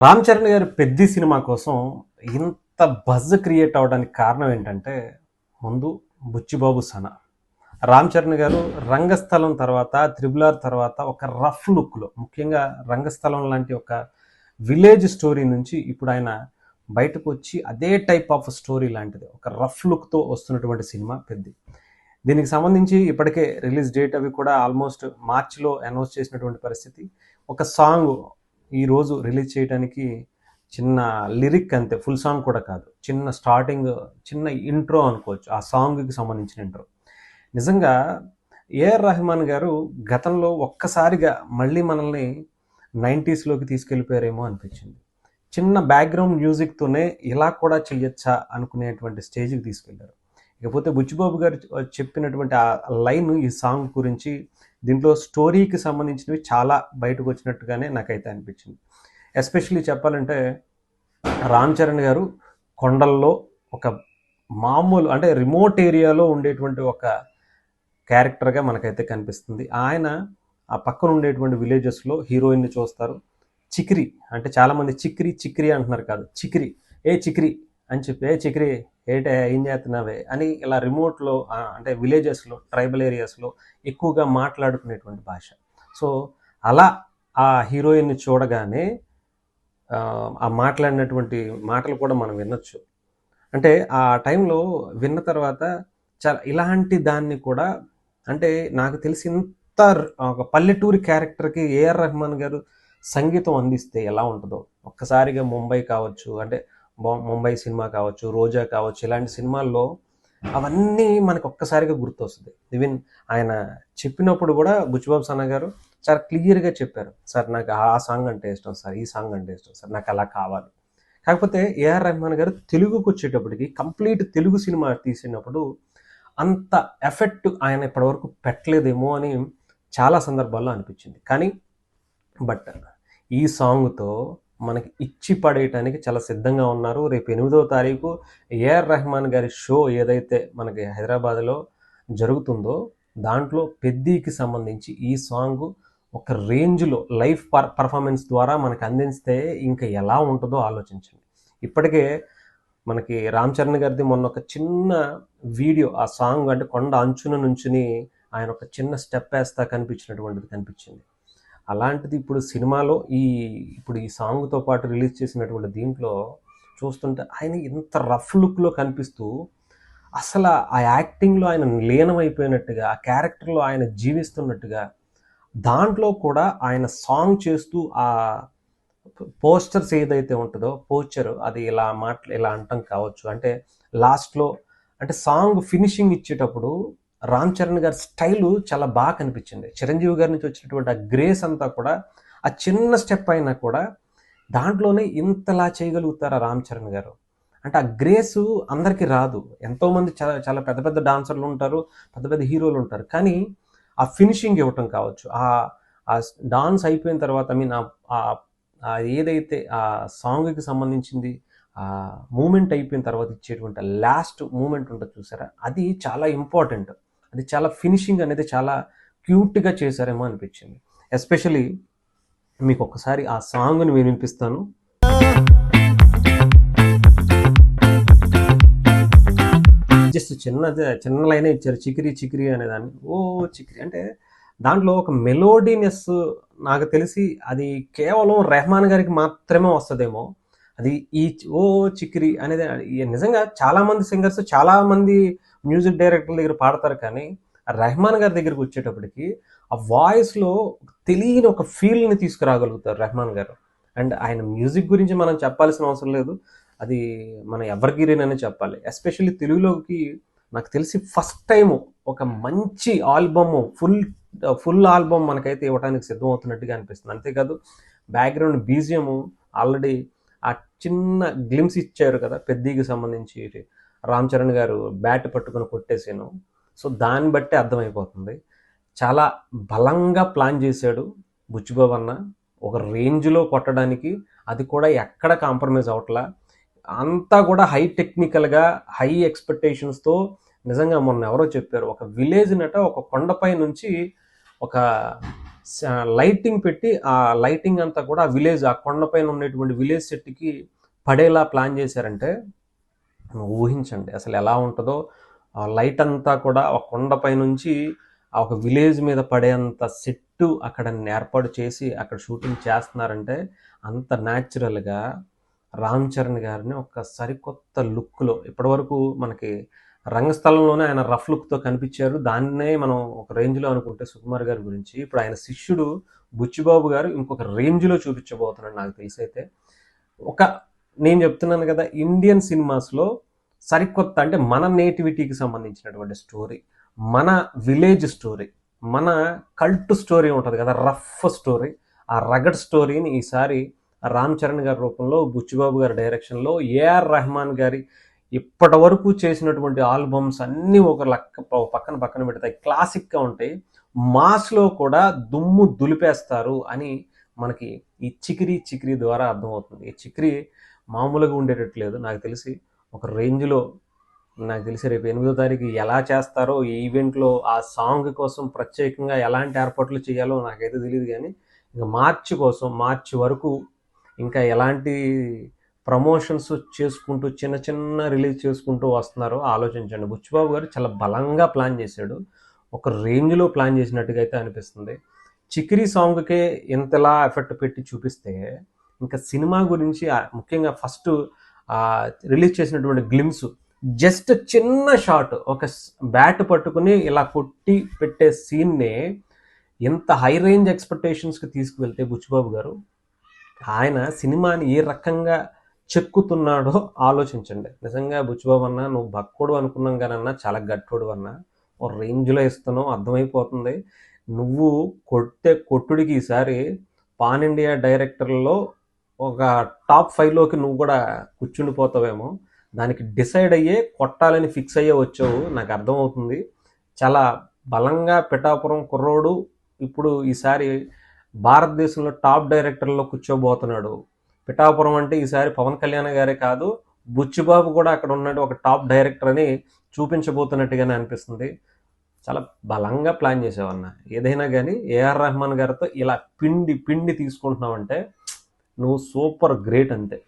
రామ్ చరణ్ గారి పెద్ద సినిమా కోసం ఇంత బజ్ క్రియేట్ అవడానికి కారణం ఏంటంటే ముందు బుచ్చిబాబు సన. రామ్ చరణ్ గారు రంగస్థలం తర్వాత త్రిబులార్ తర్వాత ఒక రఫ్ లుక్లో ముఖ్యంగా రంగస్థలం లాంటి ఒక విలేజ్ స్టోరీ నుంచి ఇప్పుడు ఆయన బయటకు వచ్చి అదే టైప్ ఆఫ్ స్టోరీ లాంటిది ఒక రఫ్ లుక్తో వస్తున్నటువంటి సినిమా పెద్ది. దీనికి సంబంధించి ఇప్పటికే రిలీజ్ డేట్ అవి కూడా ఆల్మోస్ట్ మార్చిలో అనౌన్స్ చేసినటువంటి పరిస్థితి. ఒక సాంగ్ ఈరోజు రిలీజ్ చేయడానికి చిన్న లిరిక్ అంతే ఫుల్ సాంగ్ కూడా కాదు. చిన్న స్టార్టింగ్ చిన్న ఇంట్రో అనుకోవచ్చు ఆ సాంగ్కి సంబంధించిన ఇంట్రో. నిజంగా ఏఆర్ రెహమాన్ గారు గతంలో ఒక్కసారిగా మళ్ళీ మనల్ని నైంటీస్లోకి తీసుకెళ్ళిపోయారేమో అనిపించింది. చిన్న బ్యాక్గ్రౌండ్ మ్యూజిక్తోనే ఇలా కూడా చెయ్యొచ్చా అనుకునేటువంటి స్టేజ్కి తీసుకెళ్ళారు ఇకపోతే బుచ్చిబాబు గారు చెప్పినటువంటి ఆ లైన్ ఈ సాంగ్ గురించి దీంట్లో స్టోరీకి సంబంధించినవి చాలా బయటకు వచ్చినట్టుగానే నాకైతే అనిపించింది. ఎస్పెషల్లీ చెప్పాలంటే రామ్ చరణ్ గారు కొండల్లో ఒక మామూలు అంటే రిమోట్ ఏరియాలో ఉండేటువంటి ఒక క్యారెక్టర్గా మనకైతే కనిపిస్తుంది. ఆయన ఆ పక్కన ఉండేటువంటి విలేజెస్లో హీరోయిన్ని చూస్తారు. చిక్రి అంటే చాలామంది చిక్రి చిక్రి అంటున్నారు కాదు చిక్రి. ఏ చిక్రి? అని చెప్పి చిక్రి ఏంటే ఏం చేస్తున్నావే? అని ఇలా రిమోట్లో అంటే విలేజెస్లో ట్రైబల్ ఏరియాస్లో ఎక్కువగా మాట్లాడుకునేటువంటి భాష. సో అలా ఆ హీరోయిన్ని చూడగానే ఆ, మాట్లాడినటువంటి మాటలు కూడా మనం వినొచ్చు. అంటే ఆ టైంలో విన్న తర్వాత చాలా ఇలాంటి దాన్ని కూడా అంటే నాకు తెలిసి ఇంత ఒక పల్లెటూరి క్యారెక్టర్కి ఏఆర్ రెహమాన్ గారు సంగీతం అందిస్తే ఎలా ఉంటుందో ఒక్కసారిగా ముంబై కావచ్చు అంటే ముంబై సినిమా కావచ్చు రోజా కావచ్చు ఇలాంటి సినిమాల్లో అవన్నీ మనకు ఒక్కసారిగా గుర్తొస్తుంది. ఈవెన్ ఆయన చెప్పినప్పుడు కూడా బుచ్చిబాబు సన్న గారు చాలా క్లియర్గా చెప్పారు. సార్ నాకు ఆ సాంగ్ అంటే ఇష్టం సార్ ఈ సాంగ్ అంటే ఇష్టం సార్ నాకు అలా కావాలి. కాకపోతే ఏఆర్ రెహమాన్ గారు తెలుగుకు వచ్చేటప్పటికి కంప్లీట్ తెలుగు సినిమా తీసినప్పుడు అంత ఎఫెక్ట్ ఆయన ఇప్పటివరకు పెట్టలేదేమో అని చాలా సందర్భాల్లో అనిపించింది. కానీ బట్ ఈ సాంగ్తో మనకి ఇచ్చి పడేయటానికి చాలా సిద్ధంగా ఉన్నారు. రేపు ఎనిమిదవ తారీఖు ఏఆర్ రెహమాన్ గారి షో ఏదైతే మనకి హైదరాబాద్లో జరుగుతుందో దాంట్లో పెద్దీకి సంబంధించి ఈ సాంగ్ ఒక రేంజ్లో లైవ్ పర్ పర్ఫార్మెన్స్ ద్వారా మనకు అందిస్తే ఇంకా ఎలా ఉంటుందో ఆలోచించండి. ఇప్పటికే మనకి రామ్ చరణ్ గారిది మొన్న ఒక చిన్న వీడియో ఆ సాంగ్ అంటే కొండ అంచున నుంచుని ఆయన ఒక చిన్న స్టెప్ వేస్తా కనిపించినటువంటిది కనిపించింది. అలాంటిది ఇప్పుడు సినిమాలో ఈ ఇప్పుడు ఈ సాంగ్తో పాటు రిలీజ్ చేసినటువంటి దీంట్లో చూస్తుంటే ఆయన ఇంత రఫ్ లుక్లో కనిపిస్తూ అసలు ఆ యాక్టింగ్లో ఆయన లీనమైపోయినట్టుగా ఆ క్యారెక్టర్లో ఆయన జీవిస్తున్నట్టుగా దాంట్లో కూడా ఆయన సాంగ్ చేస్తూ ఆ పోస్టర్స్ ఏదైతే ఉంటుందో పోస్చర్ అది ఇలా మాట్లా ఇలా అంటాం కావచ్చు. అంటే లాస్ట్లో అంటే సాంగ్ ఫినిషింగ్ ఇచ్చేటప్పుడు రామ్ చరణ్ గారి స్టైలు చాలా బాగా కనిపించింది. చిరంజీవి గారి నుంచి వచ్చినటువంటి ఆ గ్రేస్ అంతా కూడా ఆ చిన్న స్టెప్ అయినా కూడా దాంట్లోనే ఇంతలా చేయగలుగుతారా రామ్ చరణ్ గారు? అంటే ఆ గ్రేస్ అందరికీ రాదు. ఎంతోమంది చాలా చాలా పెద్ద పెద్ద డాన్సర్లు ఉంటారు పెద్ద పెద్ద హీరోలు ఉంటారు. కానీ ఆ ఫినిషింగ్ ఇవ్వటం కావచ్చు. ఆ ఆ డాన్స్ అయిపోయిన తర్వాత ఐ మీన్ ఆ ఏదైతే ఆ సాంగ్కి సంబంధించింది ఆ మూమెంట్ అయిపోయిన తర్వాత ఇచ్చేటువంటి లాస్ట్ మూమెంట్ ఉంటుంది చూసారా? అది చాలా ఇంపార్టెంట్. అది చాలా ఫినిషింగ్ అనేది చాలా క్యూట్గా చేశారేమో అనిపించింది. ఎస్పెషలీ మీకు ఒకసారి ఆ సాంగ్ని నేను వినిపిస్తాను. జస్ట్ చిన్న చిన్న లైనే ఇచ్చారు చికిరి చికిరి అనేదాన్ని ఓ చికిరి. అంటే దాంట్లో ఒక మెలోడీనెస్ నాకు తెలిసి అది కేవలం రెహమాన్ గారికి మాత్రమే వస్తుందేమో. అది ఈ ఓ చికిరి అనేది నిజంగా చాలామంది సింగర్స్ చాలామంది మ్యూజిక్ డైరెక్టర్ దగ్గర పాడతారు కానీ ఆ రెహమాన్ గారి దగ్గరికి వచ్చేటప్పటికి ఆ వాయిస్లో తెలియని ఒక ఫీల్ని తీసుకురాగలుగుతారు రెహమాన్ గారు. అండ్ ఆయన మ్యూజిక్ గురించి మనం చెప్పాల్సిన అవసరం లేదు. అది మన ఎవర్గిరీన్ చెప్పాలి. ఎస్పెషల్లీ తెలుగులోకి నాకు తెలిసి ఫస్ట్ టైం ఒక మంచి ఆల్బమ్ ఫుల్ ఫుల్ ఆల్బమ్ మనకైతే ఇవ్వడానికి సిద్ధమవుతున్నట్టుగా అనిపిస్తుంది. అంతేకాదు బ్యాక్గ్రౌండ్ బీజియం ఆల్రెడీ ఆ చిన్న గ్లిమ్స్ ఇచ్చారు కదా పెద్దకి సంబంధించి. రామ్ చరణ్ గారు బ్యాట్ పట్టుకొని కొట్టేసాను సో దాన్ని బట్టి అర్థమైపోతుంది. చాలా బలంగా ప్లాన్ చేశాడు బుచ్చిబాబు అన్న. ఒక రేంజ్లో కొట్టడానికి అది కూడా ఎక్కడ కాంప్రమైజ్ అవట్లా. అంతా కూడా హై టెక్నికల్గా హై ఎక్స్పెక్టేషన్స్తో నిజంగా మొన్న ఎవరో చెప్పారు ఒక విలేజ్ నట ఒక కొండపై నుంచి ఒక లైటింగ్ పెట్టి ఆ లైటింగ్ అంతా కూడా ఆ విలేజ్ ఆ కొండపైన ఉన్నటువంటి విలేజ్ సెట్కి పడేలా ప్లాన్ చేశారంటే ఊహించండి. అసలు ఎలా ఉంటుందో ఆ లైట్ అంతా కూడా ఆ కొండపై నుంచి ఆ ఒక విలేజ్ మీద పడేంత సెట్టు అక్కడ ఏర్పాటు చేసి అక్కడ షూటింగ్ చేస్తున్నారంటే అంత న్యాచురల్గా రామ్ చరణ్ గారిని ఒక సరికొత్త లుక్లో ఇప్పటివరకు మనకి రంగస్థలంలోనే ఆయన రఫ్ లుక్తో కనిపించారు. దాన్నే మనం ఒక రేంజ్లో అనుకుంటే సుకుమార్ గారి గురించి. ఇప్పుడు ఆయన శిష్యుడు బుచ్చిబాబు గారు ఇంకొక రేంజ్లో చూపించబోతున్నాడు నాకు తెలిసైతే. ఒక నేను చెప్తున్నాను కదా ఇండియన్ సినిమాస్లో సరికొత్త అంటే మన నేటివిటీకి సంబంధించినటువంటి స్టోరీ మన విలేజ్ స్టోరీ మన కల్ట్ స్టోరీ ఉంటుంది కదా రఫ్ స్టోరీ ఆ రగడ్ స్టోరీని ఈసారి రామ్ చరణ్ గారి రూపంలో బుచ్చిబాబు గారి డైరెక్షన్లో ఏఆర్ రెహమాన్ గారి ఇప్పటి వరకు చేసినటువంటి ఆల్బమ్స్ అన్నీ ఒక లక్క పక్కన పక్కన పెడతాయి. క్లాసిక్గా ఉంటాయి. మాస్లో కూడా దుమ్ము దులిపేస్తారు అని మనకి ఈ చికిరి చికిరి ద్వారా అర్థమవుతుంది. ఈ చికిరి మామూలుగా ఉండేటట్లేదు నాకు తెలిసి ఒక రేంజ్లో నాకు తెలిసి రేపు ఎనిమిదో తారీఖు ఎలా చేస్తారో ఈ ఈవెంట్లో ఆ సాంగ్ కోసం ప్రత్యేకంగా ఎలాంటి ఏర్పాట్లు చేయాలో నాకైతే తెలియదు కానీ ఇంకా మార్చి కోసం మార్చి వరకు ఇంకా ఎలాంటి ప్రమోషన్స్ చేసుకుంటూ చిన్న చిన్న రిలీజ్ చేసుకుంటూ వస్తున్నారో ఆలోచించండి. బుచ్చిబాబు గారు చాలా బలంగా ప్లాన్ చేశాడు. ఒక రేంజ్లో ప్లాన్ చేసినట్టుగా అయితే అనిపిస్తుంది. చికిరి సాంగ్కే ఇంతలా ఎఫెక్ట్ పెట్టి చూపిస్తే ఇంకా సినిమా గురించి ముఖ్యంగా ఫస్ట్ రిలీజ్ చేసినటువంటి గ్లిమ్స్ జస్ట్ చిన్న షాట్ ఒక బ్యాట్ పట్టుకుని ఇలా కొట్టి పెట్టే సీన్నే ఎంత హై రేంజ్ ఎక్స్పెక్టేషన్స్కి తీసుకువెళ్తే బుచ్చిబాబు గారు ఆయన సినిమాని ఏ రకంగా చెక్కుతున్నాడో ఆలోచించండి. నిజంగా బుచ్చిబాబు అన్న నువ్వు భక్తుడు అనుకున్నాం కానన్నా చాలా గట్టుడు అన్న ఓ రేంజ్లో ఇస్తున్నావు అర్థమైపోతుంది. నువ్వు కొట్టే కొట్టుడికి ఈసారి పాన్ ఇండియా డైరెక్టర్లో ఒక టాప్ ఫైవ్లోకి నువ్వు కూడా కూర్చుండిపోతావేమో. దానికి డిసైడ్ అయ్యే కొట్టాలని ఫిక్స్ అయ్యే వచ్చావు. నాకు అర్థమవుతుంది. చాలా బలంగా పిఠాపురం కుర్రోడు ఇప్పుడు ఈసారి భారతదేశంలో టాప్ డైరెక్టర్లో కూర్చోబోతున్నాడు. పిఠాపురం అంటే ఈసారి పవన్ కళ్యాణ్ గారే కాదు బుచ్చిబాబు కూడా అక్కడ ఉన్నాడు. ఒక టాప్ డైరెక్టర్ అని చూపించబోతున్నట్టుగానే అనిపిస్తుంది. చాలా బలంగా ప్లాన్ చేసేవన్న ఏదైనా కానీ ఏఆర్ రెహమాన్ గారితో ఇలా పిండి పిండి తీసుకుంటున్నామంటే నువ్వు సూపర్ గ్రేట్ అంతే.